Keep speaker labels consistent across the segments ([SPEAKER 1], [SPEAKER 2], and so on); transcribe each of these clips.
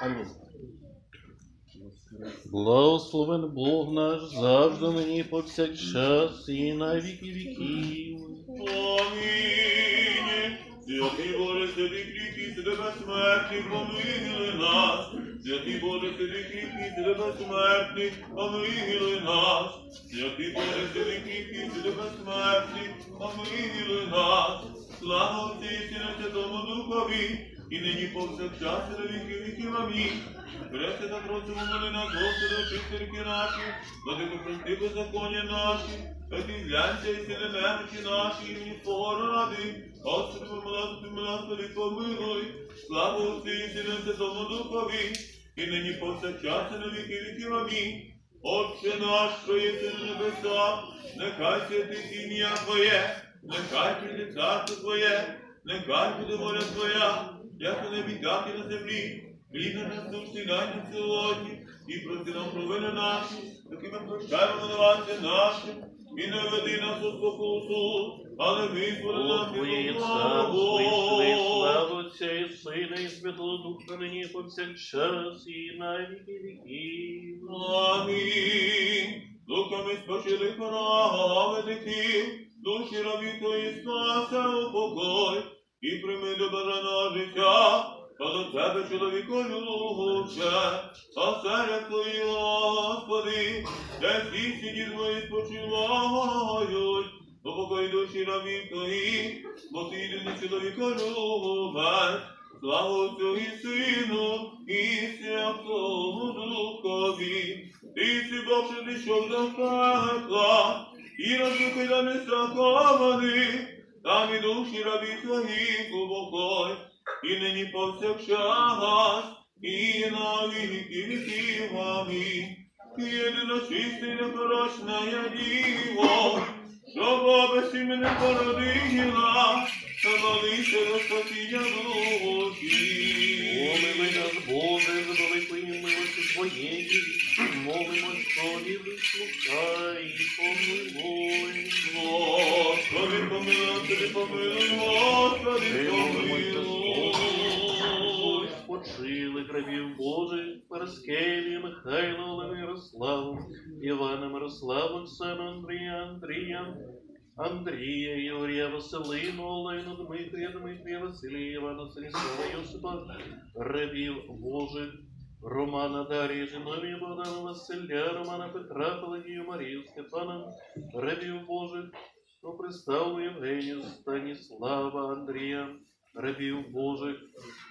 [SPEAKER 1] Амінь. Благословен Бог наш завжди нині повсякчас і на віки віків.
[SPEAKER 2] Амінь. Святий Боже, святий кріпкий, святий безсмертний, помилуй нас. Святий Боже, святий кріпкий, святий безсмертний, помилуй нас. Святий Боже, святий кріпкий, святий безсмертний, помилуй нас. Слава Отцю і Сину Святому Духові, і нині повсякчас і на віки віків. Амінь. Пресвята просимо моли нас, Господи, очисти ріки наші, владико прости беззаконня наші, та ти глянься і сили немочі наші, імені Твого ради. Господи, помилуй, помилуй, помилуй, славу Отцю і Сину Святому Духові, і нині повсякчас і на віки віків. Амінь. Отче наш, що єси на небесах, нехай святить ім'я Твоє, нехай прийде царство Твоє, нехай буде воля Твоя, як небі, так на землі. Хліб на насущний дай сьогодні, і прости нам провини наші, таки ми прощаємо винуватцям нашим, і не веди нас у спокусу, але визволи нас від злого.
[SPEAKER 1] слава Отця і Сина, і Святого Духа, нині повсякчас і на віки віків.
[SPEAKER 2] Амінь. Духами спочили праведники, душі рабі твої спасе упокой, і прийми до бажаного життя, та до тебе чоловіко любче, а серед твої, Господи, де всі сіді твої спочивають, упокой душі на твої, бо ти єдиний чоловіко любець, Слава Отцю і Сину, повсякчас, і на віки віків. Амінь. Єдино чисте і непорочна я діво, що баба мене породила, та молися до спасіння душі.
[SPEAKER 1] Помилуй нас, Боже, за великої милості Твоєї, молимо, що і вислухай, помилуй.
[SPEAKER 2] Господи, помилуй, Господи, помилуй, Господи, помилуй.
[SPEAKER 1] Спочили грабів Божих, Параскеві, Михайло, Олег Ярославу, Івана Мирославу, Оксану, Андрія, Андрія, Андрія, Юрія, Василину, Олену, Дмитрія, Дмитрія, Василія, Івана, Станіслава, Йосипа, рабів Божих, Романа, Дар'я, Зіновія, Богдана, Василя, Романа, Петра, Пелагію, Марію, Степана, рабів Божих, що представили Євгенію, Станіслава, Андрія, рабів Божих,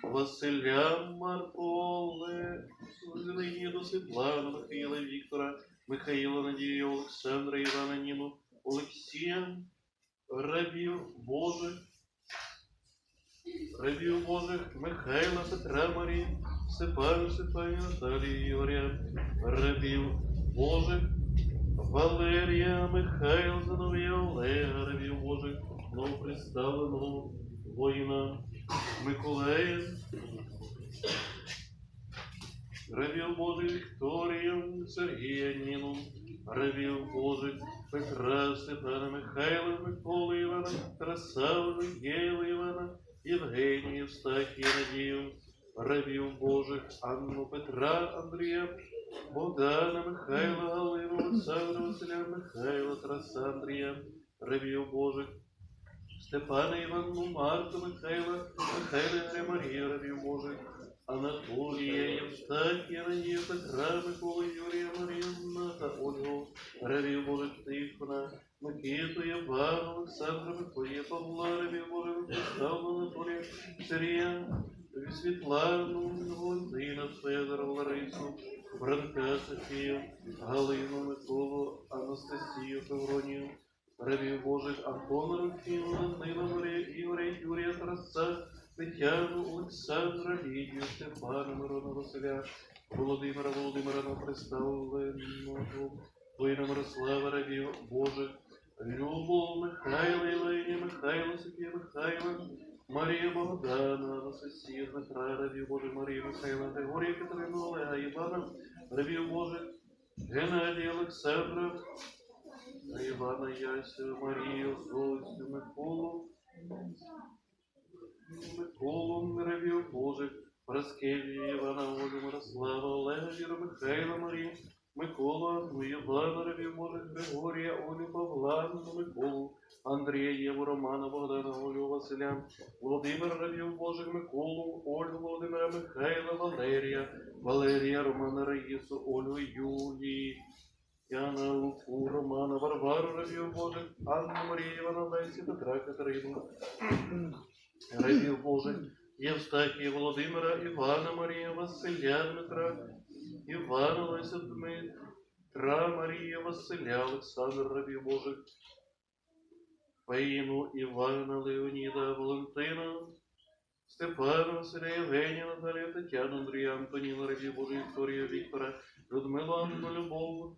[SPEAKER 1] Василя, Марколе, Зеленіду, Світлану, Михайла, Віктора, Михаїла, Надію, Олександра, Івана, Ніну, Олексія, рабів Божих, рабів Божих, Михайла, Петра, Марії, Степана, Степані, Наталії, Ігоря, рабів Божих, Валерія, Михайла, Зиновія, Олега, рабів Божих, новоприставленого воїна Миколая, рабів Божих Вікторію, Сергія, Ніну, рабів Божих Петра, Степана, Михайла, Миколи, Івана, Тараса, Єва, Івана, Євгенію, Євстахія, Надію, рабів Божих, Анну, Петра, Андрія, Богдана, Михайла, Галину, Олександра, Василя, Михайла, Тараса, Андрія, рабів Божих, Степана Іванну, Марку, Михайла, Михайла, Андрія, Марія, рабів Анатолія, Євстахія, Надія, Петра, Микола, Юрія, Маріна та Ольгу, рабів Божих, Тихона, Микиту, Івана, Олександра, Миколія, Павла, рабів Божих, Владислава, Анатолія, Сирія, Світлану, Володина, Федора, Ларису, Бранка, Софію, Галину, Миколу, Анастасію, Февронію, рабів Божих, Антона, Руфіну, Данила, Марія, Ігоря, Юрія, Тараса, Тетяну, Олександра, Лідію, Степана, Мирона, Василя, Володимира, Володимира, представленого, воїна Мирослава, рабів Божих, Любов, Михайла, Ілині, Михайла, Софія, Михайла, Марія Богдана, Анастасія, Дмитра, рабів Божих, Марія, Михайла, Григорія, Катерину, Олега, Івана, рабів Божих, Геннадія, Олександра, Івана, Ясю, Марію, Зоцю, Миколу, Миколу, рабів Божих, Параскеві, Івана, Володимира, Ярослава, Олега, Віра, Михайла, Марія, Миколу, Анну, Івана, Божих, Григорія, Олю, Павла, Миколу, Андрія, Єву, Романа, Богдана, Олю, Василя, Володимира, Рабів Божих, Миколу, Ольгу, Володимира, Михайла, Валерія, Валерія, Романа, Раїсу, Олю, Юлії, Яна, Луку, Романа, Варвару, Рабів Божих, Анну, Марію, Івана, Лесі, Петра, Катерину, Рабів Божих, Євстахія, Володимира, Івана, Марія, Василя, Дмитра, Івана, Леся, Дмитра, Марія, Василя, Олександр, Рабів Божих, Фаїну, Івана, Леоніда, Валентина, Степана, Василя, Євгенія, Наталія, Тетяна, Андрія, Антоніна, Рабів Божих, Вікторія, Віктора, Людмила, Анну, Любов,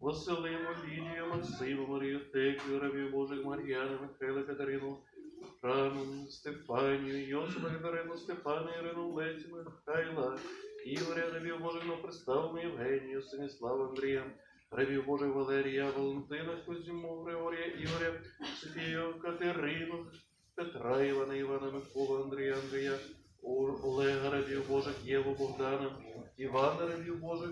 [SPEAKER 1] Василину, Лідію, Максиму, Марію, Текію, Рабів Божих, Мар'яна, Михайла, Катерину, Рану, Стефанію, Йосипа, Катерину, Степана, Ірину, Лесі, Михайла, Ігоря, Рабів Божих, Новоприставлену, Євгенію, Станіслава, Андрія, Рабів Божих, Валерія, Валентина, Кузьму, Григорія, Ігоря, Софію, Катерину, Петра, Івана, Івана, Микола, Андрія, Андрія, Олега, Рабів Божих, Єву, Богдана, Івана, Рабів Божих,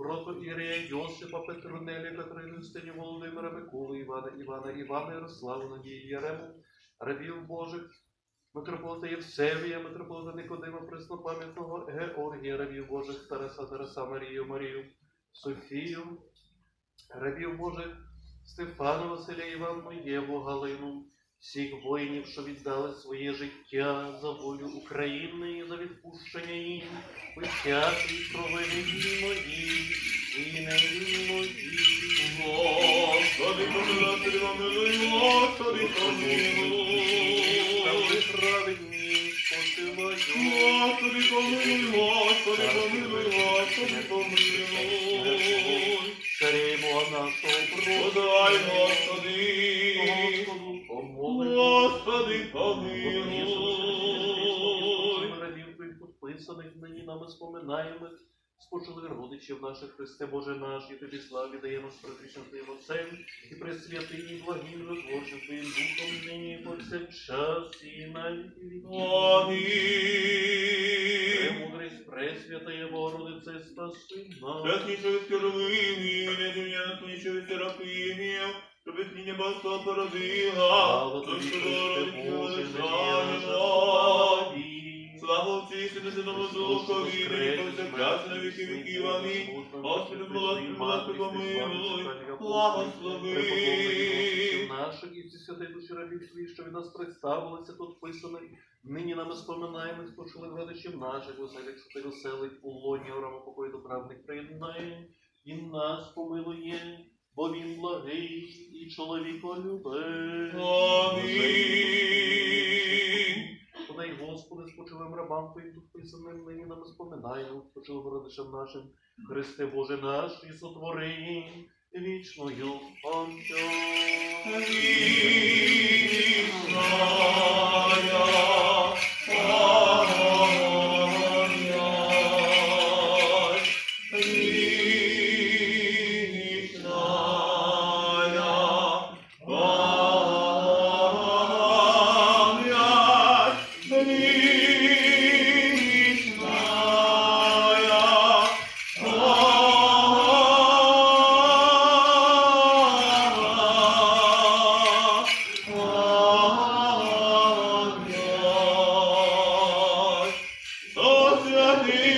[SPEAKER 1] Прото Ірія, Йосипа, Петрунелі, Катерину, Стені, Володимира, Миколи, Івана, Івана, Івана, Ярославу, Надії, Ярему, Рабів Божих, митрополита Євсевія, митрополита Никодима, преснопам'ятного Георгія, рабів Божих, Тараса, Тараса, Марію, Марію, Софію, рабів Божих, Стефана, Василя, Іванну, Єву, Галину, всіх воїнів, що віддали своє життя за волю України і за відпущення їм, і провини війни мої, і не війни мої.
[SPEAKER 2] Господи, помилуй, помилуй, Господи, помилуй.
[SPEAKER 1] праведні посилаю.
[SPEAKER 2] Господи, помилуй, Господи, помилуй, Господи, помилуй.
[SPEAKER 1] Царимо нашого
[SPEAKER 2] Подай, Господи,
[SPEAKER 1] нами споминаємо. Спочили родичів наших Христе Боже наш, і тобі славі даємо з предвічним Твоїм Отцем, і пресвятим і благим житворчим Твоїм Духом, нині і повсякчас, і на віки.
[SPEAKER 2] Амінь.
[SPEAKER 1] Премудрість Пресвятая Богородице, спаси нас.
[SPEAKER 2] Яснішої скоровині, не дивня сонячої Серафимів, щоб ти небо породила,
[SPEAKER 1] Слава тобі, Христе Боже. Слава
[SPEAKER 2] Отцю і Сину, Святому Духові, нині повсякчас на віки віків. Амінь. Господи, благослови, благослови, помилуй, благослови.
[SPEAKER 1] наших і всі святий душі рабів твої, що від нас представилися тут писаний. Нині нами споминаємо, спочили родичів наших, веселих, що ти веселий у лоні орама покою до правних приєднає. І нас помилує, бо він благий і чоловіколюбий.
[SPEAKER 2] Амінь.
[SPEAKER 1] Господи, спочилим тут писаним, нині нам споминаємо, почув родичам нашим, Христе Боже наш, і сотвори вічною пам'ять.
[SPEAKER 2] Senhor Deus.